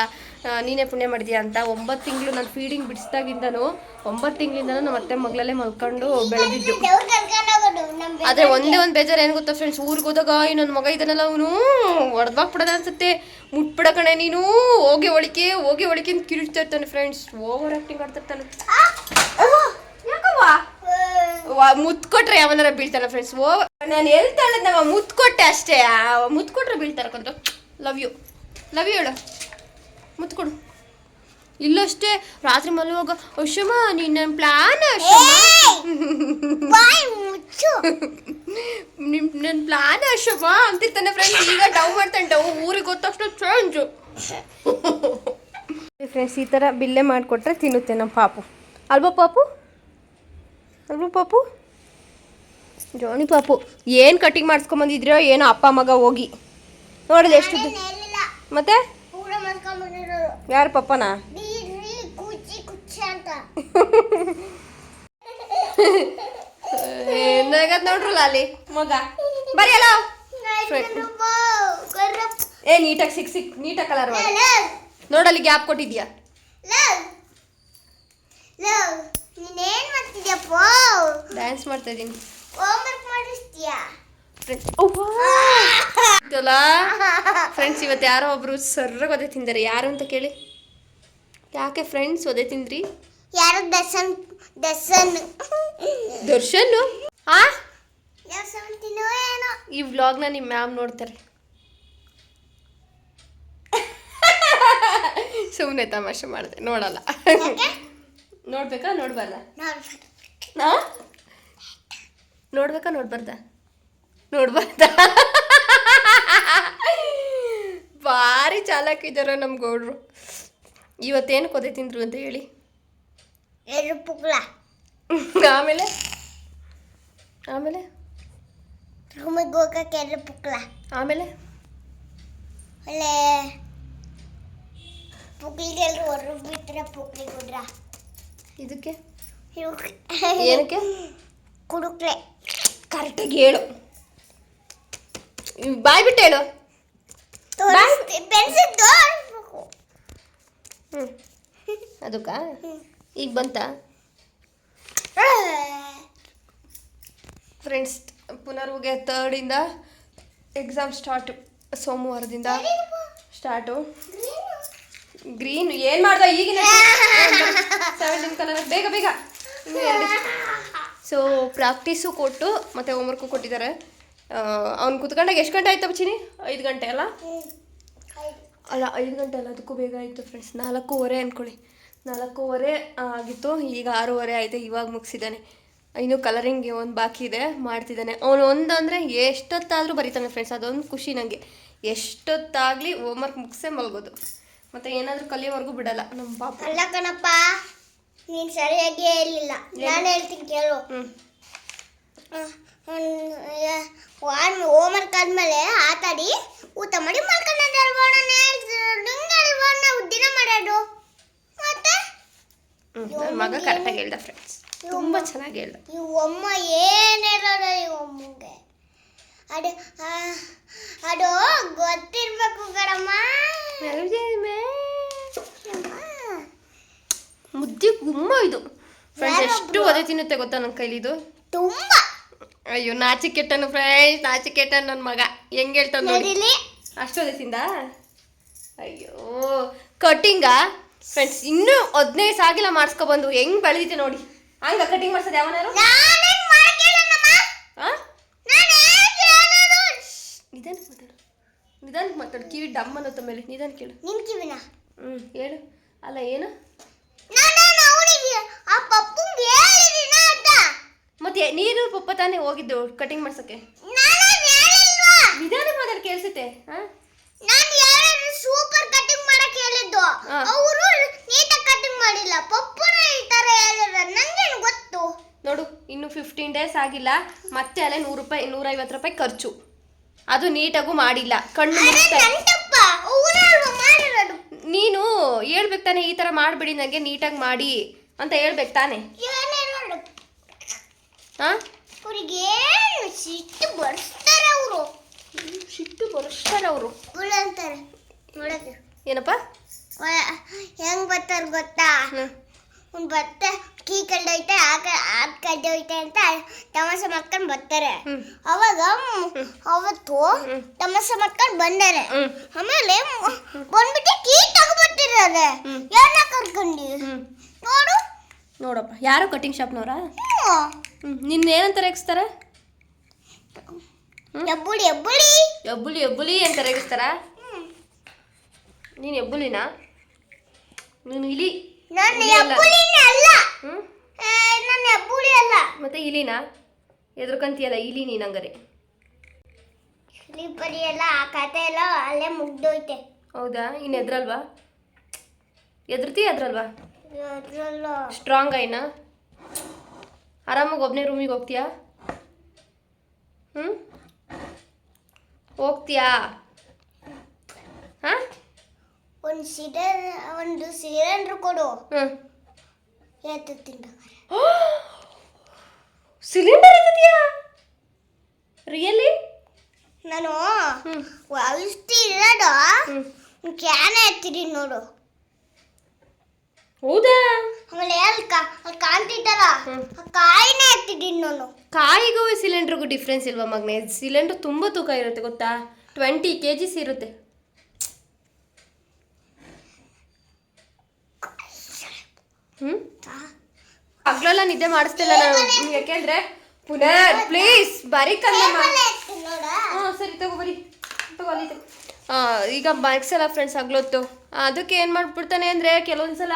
B: ನೀನೇ ಪುಣ್ಯ ಮಾಡಿದೀಯ? ಅಂತ ಒಂಬತ್ತು ತಿಂಗಳು ನಾನು ಫೀಡಿಂಗ್ ಬಿಡಿಸಿದಾಗಿಂದನೂ ಒಂಬತ್ತು ತಿಂಗಳಿಂದನೂ ನಮ್ಮ ಅತ್ತೆ ಮಗಳಲ್ಲೇ ಮಲ್ಕೊಂಡು ಬೆಳೆದಿದ್ದು. ಆದ್ರೆ ಒಂದೇ ಒಂದು ಬೇಜಾರು ಏನು ಗೊತ್ತಾ ಫ್ರೆಂಡ್ಸ್ ಊರಿಗೆ ಹೋದಾಗ ಇನ್ನೊಂದು ಮಗ ಇದನ್ನೆಲ್ಲ ಅವನು. ಹೊಡೆದಾಕ್ಬಿಡೋದ ಅನ್ಸುತ್ತೆ. ಮುಟ್ಬಿಡ ಕಣೆ ನೀನು. ಹೋಗಿ ಒಳಿಕೆ ಹೋಗಿ ಒಳಿಕೆ ಅಂತ ಇರ್ತಾನೆ ಫ್ರೆಂಡ್ಸ್ ಓವರ್ ಆಕ್ಟಿಂಗ್ ಆಡ್ತಿರ್ತಾನೆ. ಯಾಕವ್ವ ಮುತ್ ಕೊಟ್ರೆ ಯಾವನಾರ ಬೀಳ್ತಾನ ಫ್ರೆಂಡ್ಸ್ ಓ ನಾನು ಹೇಳ್ತಾಳೆ ನಾವು ಮುತ್ಕೊಟ್ಟೆ ಅಷ್ಟೇ. ಮುತ್ಕೊಟ್ರೆ ಮುತ್ ಕೊಟ್ರೆ ಬೀಳ್ತಾರ ಕೊಂತ. ಲವ್ ಯು ಲವ್ ಯು ಹೇಳು. ಮುತ್ಕೊಡು ಇಲ್ಲಷ್ಟೇ ರಾತ್ರಿ ಮಲಗುವಾಗ ಅಶಮ ನೀನ್ ನನ್ನ ಪ್ಲಾನ್ ನಿಮ್ ನನ್ನ ಪ್ಲಾನ್ ಅಶಮ ಅಂತಿರ್ತಾನೆ ಫ್ರೆಂಡ್ಸ್ ಈಗ ಡವ್ ಮಾಡ್ತಾನೆ. ಡೌ ಊರಿಗೆ ಗೊತ್ತಷ್ಟು ಚೇಂಜು ಫ್ರೆಂಡ್ಸ್ ಈ ಥರ ಬಿಲ್ಲೆ ಮಾಡಿಕೊಟ್ರೆ ತಿನ್ನುತ್ತೆ ನಮ್ಮ ಪಾಪು. ಅಲ್ವಾ ಪಾಪು? ಅಲ್ವಾ ಪಾಪು? ಜೋನಿ ಪಾಪು. ಏನು ಕಟಿಂಗ್ ಮಾಡಿಸ್ಕೊಂಬಂದಿದ್ರೋ ಏನೋ ಅಪ್ಪ ಮಗ ಹೋಗಿ. ನೋಡಿದೆ ಎಷ್ಟು ಮತ್ತೆ? ಯಾರು ಪಪ್ಪನಾ? ಏನಾಗತ್ ನೋಡ್ರಲ್ಲ ಅಲ್ಲಿ ಮಗ. ಬರೀ ಅಲ್ಲ ಏ, ನೀಟಾಗಿ ಸಿಕ್ ಸಿಕ್. ನೀಟಾಗಿ ಕಲರ್ ನೋಡಲ್ಲಿ ಗ್ಯಾಪ್ ಕೊಟ್ಟಿದ್ಯಾ?
C: ನೀನೇನ್ ಮಾಡ್ತಿದ್ಯಪ್ಪ
B: ಡ್ಯಾನ್ಸ್ ಮಾಡ್ತಾ ಇದ್ದೀನಿ
C: ಹೋಮ್ವರ್ಕ್ ಮಾಡಿಸ್ತೀಯಾ?
B: ಫ್ರೆಂಡ್ಸ್ ಇವತ್ತು ಯಾರೋ ಒಬ್ರು ಸರ್ರಾಗಿ ಒದೆ ತಿಂದಾರೆ. ಯಾರು ಅಂತ ಕೇಳಿ. ಯಾಕೆ ಫ್ರೆಂಡ್ಸ್ ಒದೆ ತಿಂದ್ರಿ?
C: ಯಾರು ದರ್ಶನ್ ದರ್ಶನ್?
B: ದರ್ಶನ್ ಹಾ
C: ದರ್ಶನ್ ತಿನ್ನೋ ಏನೋ?
B: ಈ ವ್ಲಾಗ್ನ ನಿಮ್ಮ ಮ್ಯಾಮ್ ನೋಡ್ತಾರೆ. ಸುಮ್ಮನೆ ತಮಾಷೆ ಮಾಡಿದೆ. ನೋಡಲ್ಲ. ನೋಡ್ಬೇಕಾ? ನೋಡ್ಬಾರ್ದ? ನೋಡ್ಬೇಕಾ? ನೋಡ್ಬಾರ್ದ? ನೋಡ್ಬಾರ್ದ? ಭಾರಿ ಚಾಲಾಕಿದ್ದಾರೆ ನಮ್ಮ ಗೌಡ್ರು. ಇವತ್ತೇನು ಕೊದೆ ತಿಂದ್ರು ಅಂತ ಹೇಳಿ? ಆಮೇಲೆ? ಆಮೇಲೆ?
C: ರೂಮಿಗೆ ಹೋಗಕ್ಕೆ ಎರಡು ಪುಕ್ಲ
B: ಆಮೇಲೆ?
C: ಒಳ್ಳೆ ಪುಕ್ಲಿಗೆಲ್ಲರೂ ಹೊರ ಬಿಟ್ರೆ ಪುಕ್ಲಿ ಕೊಡ್ರ
B: ಇದಕ್ಕೆ? ಏನಕ್ಕೆ?
C: ಕುಡುಕ್ಲೆ.
B: ಕರೆಕ್ಟಾಗಿ ಹೇಳು. ಬಾಯ್ ಬಿಟ್ಟು ಹೇಳು. ಅದಕ್ಕ? ಈಗ ಬಂತ? ಫ್ರೆಂಡ್ಸ್ ಪುನರ್ವಿಗೆ ತರ್ಡಿಂದ ಎಕ್ಸಾಮ್ ಸ್ಟಾರ್ಟ್ ಸೋಮವಾರದಿಂದ ಸ್ಟಾರ್ಟು ಗ್ರೀನ್ ಏನ್ ಮಾಡ್ದ ಈಗಿನ ಸೆವೆಂಟೀನ್ ಕಲರ್ ಬೇಗ ಬೇಗ. ಸೊ ಪ್ರಾಕ್ಟೀಸು ಕೊಟ್ಟು ಮತ್ತು ಹೋಮ್ವರ್ಕು ಕೊಟ್ಟಿದ್ದಾರೆ ಅವ್ನು ಕುತ್ಕೊಂಡಾಗ ಎಷ್ಟು ಗಂಟೆ ಆಯ್ತು ಬಚ್ಚಿನಿ ಐದು ಗಂಟೆ ಅಲ್ಲ? ಅಲ್ಲ ಐದು ಗಂಟೆ ಅಲ್ಲ ಅದಕ್ಕೂ ಬೇಗ ಆಯಿತು ಫ್ರೆಂಡ್ಸ್ ನಾಲ್ಕೂವರೆ ಅಂದ್ಕೊಳ್ಳಿ ನಾಲ್ಕೂವರೆ ಆಗಿತ್ತು ಈಗ ಆರೂವರೆ ಆಯಿತು ಇವಾಗ ಮುಗಿಸಿದ್ದಾನೆ. ಇನ್ನು ಕಲರಿಂಗ್ ಒಂದು ಬಾಕಿ ಇದೆ ಮಾಡ್ತಿದ್ದಾನೆ. ಅವನು ಒಂದು ಅಂದರೆ ಎಷ್ಟೊತ್ತಾದರೂ ಬರೀತಾನೆ ಫ್ರೆಂಡ್ಸ್ ಅದೊಂದು ಖುಷಿ ನನಗೆ ಎಷ್ಟೊತ್ತಾಗಲಿ ಹೋಮ್ವರ್ಕ್ ಮುಗಿಸೇ ಮಲ್ಗೋದು. ಮತ್ತು ಏನಾದರೂ ಕಲಿಯೋವರೆಗೂ ಬಿಡಲ್ಲ ನಮ್ಮ ಪಾಪ.
C: ಅಲ್ಲ ಕಣಪ್ಪ ನೀನ್ ಸರಿಯಾಗಿ ಹೇಳಿಲ್ಲ ನಾನು ಹೇಳ್ತೀನಿ ಕೇಳು. ಹೋಮ್ವರ್ಕ್ ಆದ್ಮೇಲೆ ಆಟಾಡಿ ಊಟ ಮಾಡಿ ಮಲ್ಕೊಂಡ್ರೆ ನಾವು ದಿನ ಮಾಡೋದು. ಮತ್ತೆ?
B: ಮಗ ಕರೆಕ್ಟಾಗಿ ಹೇಳ್ದ ಫ್ರೆಂಡ್ಸ್ ತುಂಬ ಚೆನ್ನಾಗಿ ಹೇಳ್ದ.
C: ಅಮ್ಮ ಏನ್ ಹೇಳೋದು ಈ ಅಮ್ಮಗೆ? ಅದು ಅದು ಗೊತ್ತಿರ್ಬೇಕು ಕಣಮ್ಮ.
B: ಮುದ್ದೆ ಗುಮ್ಮ ಇದು. ಫ್ರೆಂಡ್ಸ್ ಎಷ್ಟು ಒದೆ ತಿನ್ನುತ್ತೆ ಗೊತ್ತಾ ನನ್ನ ಕೈಲಿ ಇದು
C: ತುಂಬಾ.
B: ಅಯ್ಯೋ ನಾಚಿಕೆಟ್ಟನು ಫ್ರೆಂಡ್ಸ್ ನಾಚಿಕೆಟ್ಟನು ನನ್ನ ಮಗ. ಹೆಂಗ್ ಹೇಳ್ತಾನೆ ನೋಡಿ.
C: ಅಷ್ಟು
B: ಅಷ್ಟು ಒದೆಸಿಂದ ಅಯ್ಯೋ ಕಟಿಂಗಾ ಫ್ರೆಂಡ್ಸ್ ಇನ್ನೂ ಹದಿನೈದು ಸಾವಿರ ಮಾಡಿಸ್ಕೊಬಂದು ಹೆಂಗ್ ಬೆಳೆದಿತ್ತೆ ನೋಡಿ. ಹಂಗ ಕಟಿಂಗ್ ಮಾಡ್ಸೋದು ಯಾವನಾರು?
C: ನಾನೇನ್ ಮಾಡ್ಕೇಳನಮ್ಮ
B: ಆ
C: ನಾನೇನ್ ಕೇಳೋದು
B: ನಿಧಾನಕ್ಕೆ ಮಾತಾಡು ಕಿವಿ ಡಮ್ ಅನ್ನೋ ಮೇಲೆ ನಿಧಾನ ಕೇಳು
C: ನಿನ್ ಕಿವಿನ?
B: ಹ್ಞೂ ಹೇಳು. ಅಲ್ಲ ಏನು?
C: ನಾನು ಅವನಿಗೆ ಆ ಪಪ್ಪಂಗೆ ಹೇಳಿದಿನ ಅಂತ?
B: ಮತ್ತೆ ನೀರು ಪಪ್ಪ ತಾನೇ ಹೋಗಿದ್ದು ಕಟಿಂಗ್ ಮಾಡ್ಸಕ್ಕೆ?
C: ನಾನು
B: ಮಾತಾಡ ಕೇಳಿಸುತ್ತೆ.
C: ನಾನು ಸೂಪರ್ ಕಟಿಂಗ್ ಮಾಡಕ್ ಹೇಳಿದ್ದು. ಅವರು ನೀಟಾಗಿ ಕಟಿಂಗ್ ಮಾಡಿಲ್ಲ. ಪಪ್ಪನ ಈ ತರ ಹೇಳಿದ್ರು ನಂಗೇನು ಗೊತ್ತು?
B: ನೋಡು ಇನ್ನು ಫಿಫ್ಟೀನ್ ಡೇಸ್ ಆಗಿಲ್ಲ. ಮತ್ತೆ ಅಲ್ಲೇ ನೂರು ರೂಪಾಯಿ ನೂರೈವತ್ತು ರೂಪಾಯಿ ಖರ್ಚು. ಅದು ನೀಟಾಗೂ ಮಾಡಿಲ್ಲ. ಕಣ್ಣು
C: ನನ್ ತಪ್ಪ ಮಾಡಿರೋದು
B: ನೀನು ಹೇಳ್ಬೇಕು ತಾನೆ ಈ ತರ ಮಾಡ್ಬಿಡಿ ನನಗೆ ನೀಟಾಗಿ ಮಾಡಿ ಅಂತ ಹೇಳ್ಬೇಕು ತಾನೆ.
C: ಸಿಟ್ಟು ಬರ್ಸ್ತಾರ ಅವರು?
B: ಸಿಟ್ಟು ಬರ್ಸ್ತಾರ ಅವರು.
C: ಅಂತಾರೆ. ನೋಡಕ್ಕೆ.
B: ಏನಪ್ಪ?
C: ಹೆಂಗ್ ಬರ್ತಾರ ಗೊತ್ತಾ?
B: ಬರ್ತಾ
C: ಒಂದು ಬತ್ತೆ ಕೀ ಕಳ್ದೋಯ್ತೆ ಆ ಆಗ ಹೋಯ್ತೆ ಅಂತ ತಮಾಷೆ ಮಾಡ್ಕೊಂಡು ಬರ್ತಾರೆ. ಅವಾಗ ಅವತ್ತು ತಮಾಷೆ ಮಾಡ್ಕೊಂಡು ಬಂದಾರೆ. ಆಮೇಲೆ ಬಂದ್ಬಿಟ್ಟು ಕೀ ತಗೊಬರ್ತಿರೋದೆ ಯಾರನ್ನ ಕರ್ಕೊಂಡು? ನೋಡು.
B: ನೋಡಪ್ಪ ಯಾರು ಕಟಿಂಗ್ ಶಾಪ್ನವರ? ನಿನ್ನ ಏನಂತ ರೇಗಿಸ್ತಾರ?
C: ಎಬ್ಬುಳಿ ಎಬ್ಬುಳಿ.
B: ಎಬ್ಬುಳಿ ಎಬ್ಬುಳಿ ಅಂತ ರೇಗಿಸ್ತಾರ? ನೀನು ಎಬ್ಬುಳಿನಾ? ನೀನು ಇಲಿ. ಅಲ್ಲ.
C: ಹ್ಮ್? ನನ್ನ ಎಬ್ಬುಳಿ ಅಲ್ಲ.
B: ಮತ್ತೆ ಇಲಿನಾ? ಎದ್ರಕಂತೀಯಲ್ಲ ಇಲಿ ನೀನು ಹಂಗಾರೆ.
C: ಸ್ಲೀಪರಿ ಎಲ್ಲ ಆ ಕತೆ ಎಲ್ಲ ಅಲ್ಲೇ ಮುಗ್ದೋಯ್ತೆ.
B: ಹೌದಾ? ಇನ್ನು ಎದ್ರಲ್ವಾ? ಎದ್ರತಿ ಎದ್ರಲ್ವಾ?
C: ಅದ್ರಲ್ಲ
B: ಸ್ಟ್ರಾಂಗ್ ಆಯ್ನಾ? ಆರಾಮಾಗಿ ಒಬ್ಬನೇ ರೂಮಿಗೆ ಹೋಗ್ತೀಯಾ? ಹ್ಞೂ ಹೋಗ್ತೀಯಾ? ಹಾಂ?
C: ಒಂದು ಸಿಲಿಂಡರ್ ಒಂದು ಸಿಲಿಂಡರ್ ಕೊಡು. ಎತ್ತು ತಿನ್ಬೇಕಾರೆ
B: ಸಿಲಿಂಡರ್ ಇದೆಯಾ ರಿಯಲಿ?
C: ನಾನು ಇಷ್ಟು ಇರೋದು? ಕ್ಯಾನ್ ಎತ್ತಿದೀನಿ ನೋಡು.
B: ಹೌದಾ?
C: ಆಮೇಲೆ ಅಲ್ಲಿ ಕಾ ಅಲ್ಲಿ ಕಾಣ್ತಿದ್ದಲ್ಲ ಕಾಯಿನೇ ಎತ್ತಿದೀನಿ ನಾನು.
B: ಕಾಯಿಗೂ ಸಿಲಿಂಡರ್ಗೂ ಡಿಫ್ರೆನ್ಸ್ ಇಲ್ವಾ ಮಗನೇ? ಸಿಲಿಂಡರ್ ತುಂಬ ತೂಕ ಇರುತ್ತೆ ಗೊತ್ತಾ? ಟ್ವೆಂಟಿ ಕೆ ಜಿಸ್ ಇರುತ್ತೆ. ಹ್ಞೂ ಹಗ್ಲೆಲ್ಲ ನಿದ್ದೆ ಮಾಡಿಸ್ತಿಲ್ಲ ನಾನು ಯಾಕೆಂದ್ರೆ ಪುನರ್ ಪ್ಲೀಸ್ ಬರೀ ಕಲ್ಲಮ್ಮ ಹಾಂ ಸರಿ ತಗೋ ಬರಿ. ತಗೋ ಅಲ್ಲಿ ತಗೋ ಆ, ಈಗ ಮಕ್ಸಲ್ಲ ಫ್ರೆಂಡ್ಸ್ ಹಗ್ಲೊತ್ತು. ಅದಕ್ಕೆ ಏನು ಮಾಡ್ಬಿಡ್ತಾನೆ ಅಂದರೆ ಕೆಲವೊಂದು ಸಲ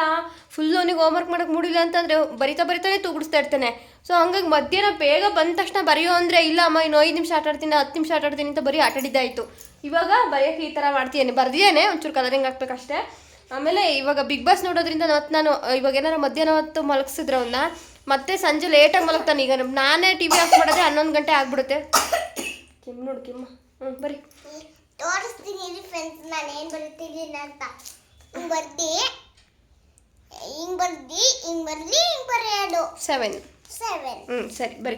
B: ಫುಲ್ ಅವನಿಗೆ ಹೋಮ್ವರ್ಕ್ ಮಾಡೋಕೆ ಮೂಡಿಲ್ಲ ಅಂತಂದರೆ ಬರಿತಾ ಬರಿತಾನೆ ತೂಗಿಡಿಸ್ತಾ ಇರ್ತಾನೆ. ಸೊ ಹಂಗಾಗಿ ಮಧ್ಯಾಹ್ನ ಬೇಗ ಬಂದ ತಕ್ಷಣ ಬರೆಯೋ ಅಂದರೆ ಇಲ್ಲ ಅಮ್ಮ ಇನ್ನು ಐದು ನಿಮಿಷ ಆಟ ಆಡ್ತೀನಿ ಹತ್ತು ನಿಮಿಷ ಆಟ ಆಡ್ತೀನಿ ಅಂತ ಬರೀ ಆಟಾಡಿದ್ದಾಯಿತು ಇವಾಗ ಬರೆಯೋಕೆ ಈ ಥರ ಮಾಡ್ತೀನಿ ಬರ್ದಿದ್ದೇನೆ ಒಂಚೂರು ಕಲರಿಂಗ್ ಹಾಕ್ಬೇಕಷ್ಟೇ. ಆಮೇಲೆ ಇವಾಗ ಬಿಗ್ ಬಾಸ್ ನೋಡೋದ್ರಿಂದ ಮತ್ತೆ ನಾನು ಇವಾಗ ಏನಾರು ಮಧ್ಯಾಹ್ನ ಹೊತ್ತು ಮಲಗಿಸಿದ್ರೆ ಅವನ್ನ ಮತ್ತೆ ಸಂಜೆ ಲೇಟಾಗಿ ಮಲಗ್ತಾನೆ. ಈಗ ನಾನೇ ಟಿ ವಿ ಆಫ್ ಮಾಡಿದ್ರೆ ಹನ್ನೊಂದು ಗಂಟೆ ಆಗ್ಬಿಡುತ್ತೆ. ಕೆಮ್ಮು ನೋಡು ಕಿಮ್ಮ ಹ್ಞೂ ಬರೀ.
C: ತೋರಿಸ್ತೀನಿ ಇಲ್ಲಿ ಫ್ರೆಂಡ್ಸ್ ನಾನು ಏನು ಬರೀತಿದ್ದೀನಿ ಅಂತ. ಬರ್ದಿ. ಹಿಂಗೆ ಬರ್ದಿ ಹಿಂಗೆ ಬರ್ಲಿ ಹಿಂಗೆ ಬರೆಯೋದು.
B: ಸೆವೆನ್ ಹ್ಞೂ ಸರಿ ಬರಿ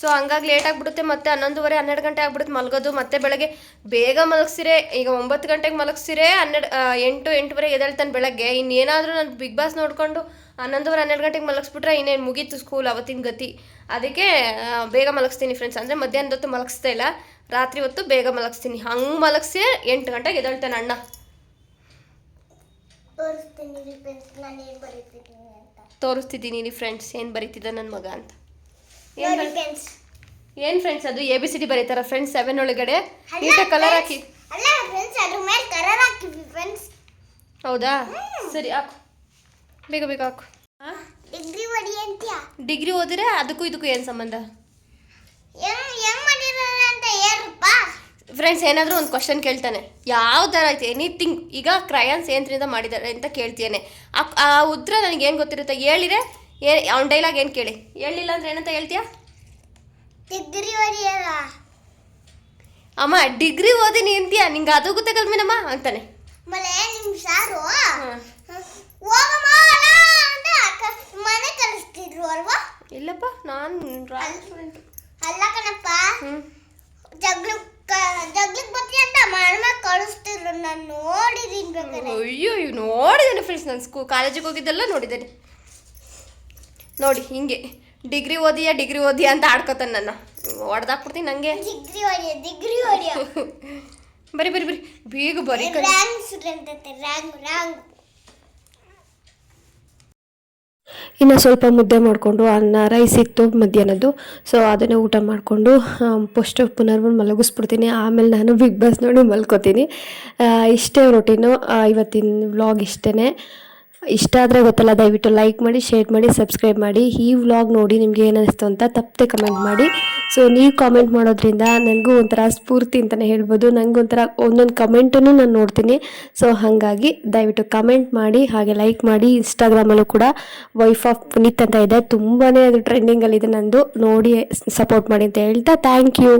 B: ಸೊ ಹಂಗಾಗಿ ಲೇಟ್ ಆಗಿಬಿಡುತ್ತೆ ಮತ್ತೆ ಹನ್ನೊಂದುವರೆ ಹನ್ನೆರಡು ಗಂಟೆ ಆಗ್ಬಿಡುತ್ತೆ ಮಲಗೋದು ಮತ್ತೆ ಬೆಳಗ್ಗೆ ಬೇಗ ಮಲಗಿಸಿರೆ ಈಗ ಒಂಬತ್ತು ಗಂಟೆಗೆ ಮಲಗಿಸಿರೆ ಹನ್ನೆರಡು ಎಂಟು ಎಂಟುವರೆ ಎದ್ದೇಳ್ತಾನೆ ಬೆಳಗ್ಗೆ. ಇನ್ನೇನಾದರೂ ನಾನು ಬಿಗ್ ಬಾಸ್ ನೋಡಿಕೊಂಡು ಹನ್ನೊಂದುವರೆ ಹನ್ನೆರಡು ಗಂಟೆಗೆ ಮಲಗಿಸ್ಬಿಟ್ರೆ ಇನ್ನೇನು ಮುಗೀತು ಸ್ಕೂಲ್ ಅವತ್ತಿನ ಗತಿ. ಅದಕ್ಕೆ ಬೇಗ ಮಲಗಿಸ್ತೀನಿ ಫ್ರೆಂಡ್ಸ್ ಅಂದರೆ ಮಧ್ಯಾಹ್ನದ ಹೊತ್ತು ಮಲಗಿಸ್ತಾ ಇಲ್ಲ. ರಾತ್ರಿ ಹೊತ್ತು ಬೇಗ ಮಲಗಿಸ್ತೀನಿ. ಹಂಗೆ ಮಲಗಿಸಿ ಎಂಟು ಗಂಟೆಗೆ ಎದ್ದೇಳ್ತಾನೆ ಅಣ್ಣ. ತೋರಿಸ್ತಿದ್ದೀನಿ ಇಲ್ಲಿ ಫ್ರೆಂಡ್ಸ್ ಏನು ಬರೀತಿದ್ದ ನನ್ನ ಮಗ ಅಂತ? ಏನು ಫ್ರೆಂಡ್ಸ್ ಅದು? ಎ ಬಿ ಸಿ ಡಿ ಬರೀತಾರ ಫ್ರೆಂಡ್ಸ್ ಸೆವೆನ್ ಒಳಗಡೆ? ನೀಟಾಗಿ ಕಲರ್ ಹಾಕಿ. ಹೌದಾ? ಸರಿ ಹಾಕು. ಬೇಗ ಬೇಗ ಹಾಕು.
C: ಡಿಗ್ರಿ
B: ಓದಿದ್ರೆ ಅದಕ್ಕೂ ಇದಕ್ಕೂ ಏನು ಸಂಬಂಧ? ಫ್ರೆಂಡ್ಸ್ ಏನಾದರೂ ಒಂದು ಕ್ವಶನ್ ಕೇಳ್ತಾನೆ. ಯಾವ ಥರ ಐತೆ? ಎನಿಥಿಂಗ್ ಈಗ ಕ್ರಯಾನ್ಸ್ ಏನ್ರಿಂದ ಮಾಡಿದ್ದಾರೆ ಅಂತ ಕೇಳ್ತೇನೆ ಆ ಆ ಉತ್ತರ ನನಗೆ ಏನು ಗೊತ್ತಿರುತ್ತೆ? ಹೇಳಿರೆ? ಏ ಅವ್ನ ಡೈಲಾಗ್ ಏನು ಕೇಳಿ? ಹೇಳಿಲ್ಲ ಅಂದ್ರೆ ಏನಂತ ಹೇಳ್ತೀಯಾ? ಅಮ್ಮ ಡಿಗ್ರಿ ಓದಿನಿ ಅಂತೀಯ? ನಿಂಗೆ ಅದು ಗೊತ್ತಾಗಲ್ಮೇನಮ್ಮ ಅಂತಾನೆ.
C: ಮಲೆ ನಿಮ್ ಸಾರು?
B: ಹ್ಮ್.
C: ಹೋಗಮ್ಮ ಅಲ್ಲ ಅಂತ ಮನೆ ಕಳಿಸ್ತಿದ್ರು ಅಲ್ವಾ?
B: ಇಲ್ಲಪ್ಪ ನಾನು
C: ಅಲ್ಲ ಕಣಪ್ಪ.
B: ಹ್ಞೂ
C: ಜಗ್ಲು ಜಗ್ಲಿಕ್ ಬತ್ತಿ ಅಂತ ಮನೆ ಕಳಿಸ್ತಿದ್ರು ನಾನು ನೋಡಿದೀನಿ ಬೇಕಾದ್ರೆ
B: ಅಯ್ಯೋ ಇವ್ ನೋಡಿದ್ದೇನೆ ಫ್ರೆಂಡ್ಸ್ ನಾನು ಸ್ಕೂ ಕಾಲೇಜಿಗೆ ಹೋಗಿದ್ದೆಲ್ಲ ನೋಡಿದ್ದೇನೆ. ನೋಡಿ ಹಿಂಗೆ. ಡಿಗ್ರಿ ಓದಿಯಾ ಡಿಗ್ರಿ ಓದಿಯಾ ಅಂತ ಆಡ್ಕೊತಾನೆ ನನ್ನ. ಹೊಡೆದಾಕ್ಬಿಡ್ತೀನಿ ನನಗೆ
C: ಡಿಗ್ರಿ ಹೊಡಿಯ ಡಿಗ್ರಿ ಹೊಡಿಯ
B: ಬರಿ ಬರಿ ಬರಿ. ಬೇಗ ಬರಿ ರ್ಯಾಂಗ್
C: ರ್ಯಾಂಕ್
A: ಇನ್ನು ಸ್ವಲ್ಪ ಮುದ್ದೆ ಮಾಡಿಕೊಂಡು ಅನ್ನ ರೈಸ್ ಇತ್ತು ಮಧ್ಯಾಹ್ನದ್ದು. ಸೊ ಅದನ್ನೇ ಊಟ ಮಾಡಿಕೊಂಡು ಫಸ್ಟ್ ಪುನರ್ವ ಮಲಗಿಸ್ಬಿಡ್ತೀನಿ. ಆಮೇಲೆ ನಾನು ಬಿಗ್ ಬಾಸ್ ನೋಡಿ ಮಲ್ಕೋತೀನಿ. ಇಷ್ಟೇ ರೊಟೀನು ಇವತ್ತಿನ ವ್ಲಾಗ್ ಇಷ್ಟೇ ಇಷ್ಟ ಆದರೆ ಗೊತ್ತಲ್ಲ, ದಯವಿಟ್ಟು ಲೈಕ್ ಮಾಡಿ ಶೇರ್ ಮಾಡಿ ಸಬ್ಸ್ಕ್ರೈಬ್ ಮಾಡಿ. ಈ ವ್ಲಾಗ್ ನೋಡಿ ನಿಮಗೆ ಏನಿಸ್ತು ಅಂತ ತಪ್ಪದೆ ಕಮೆಂಟ್ ಮಾಡಿ. ಸೊ ನೀವು ಕಾಮೆಂಟ್ ಮಾಡೋದ್ರಿಂದ ನನಗೂ ಒಂಥರ ಸ್ಫೂರ್ತಿ ಅಂತಲೇ ಹೇಳ್ಬೋದು. ನನಗೆ ಒಂಥರ ಒಂದೊಂದು ಕಮೆಂಟನ್ನು ನಾನು ನೋಡ್ತೀನಿ. ಸೊ ಹಾಗಾಗಿ ದಯವಿಟ್ಟು ಕಮೆಂಟ್ ಮಾಡಿ, ಹಾಗೆ ಲೈಕ್ ಮಾಡಿ. ಇನ್ಸ್ಟಾಗ್ರಾಮಲ್ಲೂ ಕೂಡ ವೈಫ್ ಆಫ್ ಪುನೀತ್ ಅಂತ ಇದೆ. ತುಂಬಾ ಅದು ಟ್ರೆಂಡಿಂಗಲ್ಲಿದೆ ನಂದು. ನೋಡಿ ಸಪೋರ್ಟ್ ಮಾಡಿ ಅಂತ ಹೇಳ್ತಾ ಥ್ಯಾಂಕ್ ಯು